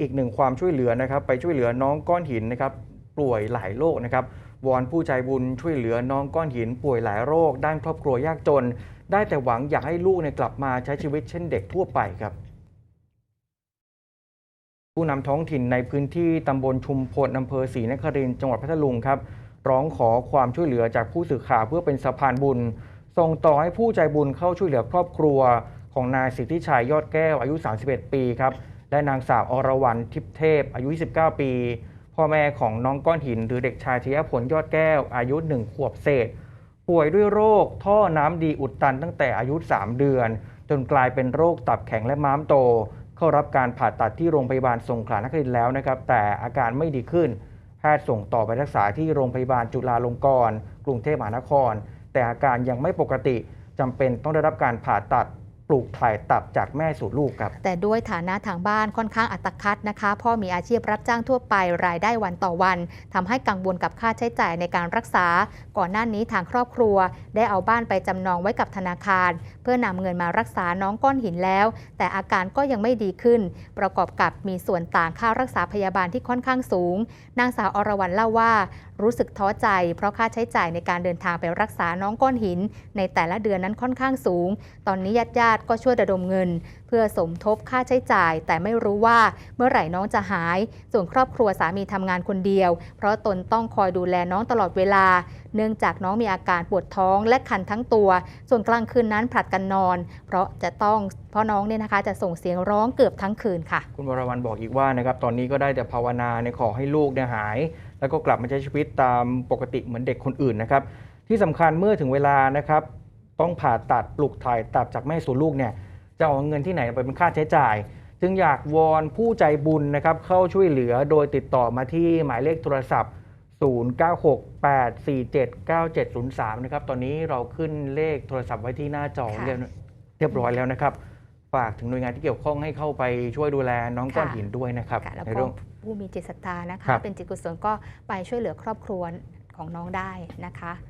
อีกหนึ่งความช่วยเหลือนะครับ ไปช่วยเหลือน้องก้อนหินนะครับป่วยหลายโรคนะครับวอนผู้ใจบุญช่วยเหลือน้องก้อนหินป่วยหลายโรค ด้านครอบครัวยากจน ได้แต่หวังอยากให้ลูกเนี่ยกลับมาใช้ชีวิตเช่นเด็กทั่วไปครับผู้นำท้องถิ่นในพื้นที่ตำบลชุมพลอำเภอศรีนครินทร์จังหวัดพัทลุงครับ ร้องขอความช่วยเหลือจากผู้สื่อข่าวเพื่อเป็นสะพานบุญ ส่งต่อให้ผู้ใจบุญเข้าช่วยเหลือครอบครัว ของนายสิทธิชัยยอดแก้วอายุ 31 ปีครับ และนางสาวอรวรรณทิพเทพ อายุ 29 ปี พ่อแม่ของน้องก้อนหิน หรือเด็กชายชยผลยอดแก้ว อายุ 1 ขวบเศษ ป่วยด้วยโรคท่อน้ำดีอุดตันตั้งแต่อายุ 3 เดือน จนกลายเป็นโรคตับแข็งและม้ามโต เข้ารับการผ่าตัดที่โรงพยาบาลสงขลานครินทร์แล้วนะครับ แต่อาการไม่ดีขึ้น แพทย์ส่งต่อไปรักษาที่โรงพยาบาลจุฬาลงกรณ์กรุงเทพมหานคร แต่อาการยังไม่ปกติจำเป็นต้องได้รับการผ่าตัด ปลูกถ่ายตับจากแม่สู่ลูกครับ แต่ด้วยฐานะทางบ้านค่อนข้างอัตคัดนะคะ พ่อมีอาชีพรับจ้างทั่วไปรายได้วันต่อวันทำให้กังวลกับค่าใช้จ่ายในการรักษา ก่อนหน้านี้ทางครอบครัว ได้เอาบ้านไปจำนองไว้กับธนาคาร เพื่อนำเงินมารักษาน้องก้อนหินแล้ว แต่อาการก็ยังไม่ดีขึ้น ประกอบกับมีส่วนต่างค่ารักษาพยาบาลที่ค่อนข้างสูง นางสาวอรวรรณเล่าว่า รู้สึกท้อใจ เพราะค่าใช้จ่ายในการเดินทางไปรักษาน้องก้อนหิน ในแต่ละเดือนนั้นค่อนข้างสูง ตอนนี้ญาติญาติก็ช่วยระดมเงิน เพื่อสมทบค่าใช้จ่าย แต่ไม่รู้ว่าเมื่อไหร่น้องจะหาย ส่วนครอบครัวสามีทำงานคนเดียว เพราะตนต้องคอยดูแลน้องตลอดเวลา เนื่องจากน้องมีอาการปวดท้องและคันทั้งตัว ส่วนกลางคืนนั้นผลัดกันนอน เพราะจะต้องเพราะน้องเนี่ยนะคะจะส่งเสียงร้องเกือบทั้งคืนค่ะ คุณวรวรรณบอกอีกว่านะครับตอนนี้ก็ได้แต่ภาวนาในขอให้ลูกเนี่ยหาย แล้วก็กลับมาใช้ชีวิตตามปกติเหมือนเด็กคนอื่นนะครับที่สำคัญเมื่อถึงเวลานะครับ ต้องผ่าตัดปลูกถ่ายตับจากแม่สู่ลูกเนี่ยจะเอาเงินที่ไหนไปเป็นค่าใช้จ่าย จึงอยากวอนผู้ใจบุญนะครับเข้าช่วยเหลือโดยติดต่อมาที่หมายเลขโทรศัพท์ 0968479703 นะครับ ตอนนี้เราขึ้นเลขโทรศัพท์ไว้ที่หน้าจอค่ะเรียบเรียบร้อยแล้วนะครับฝากถึงหน่วยงานที่เกี่ยวข้องให้เข้าไปช่วยดูแลน้องก้อนหินด้วยนะครับค่ะแล้วในก็เรื่องผู้มีจิตศรัทธานะครัคะบเป็นจิตกุศลก็ไปช่วยเหลือครอบครัวของน้องได้นะคะ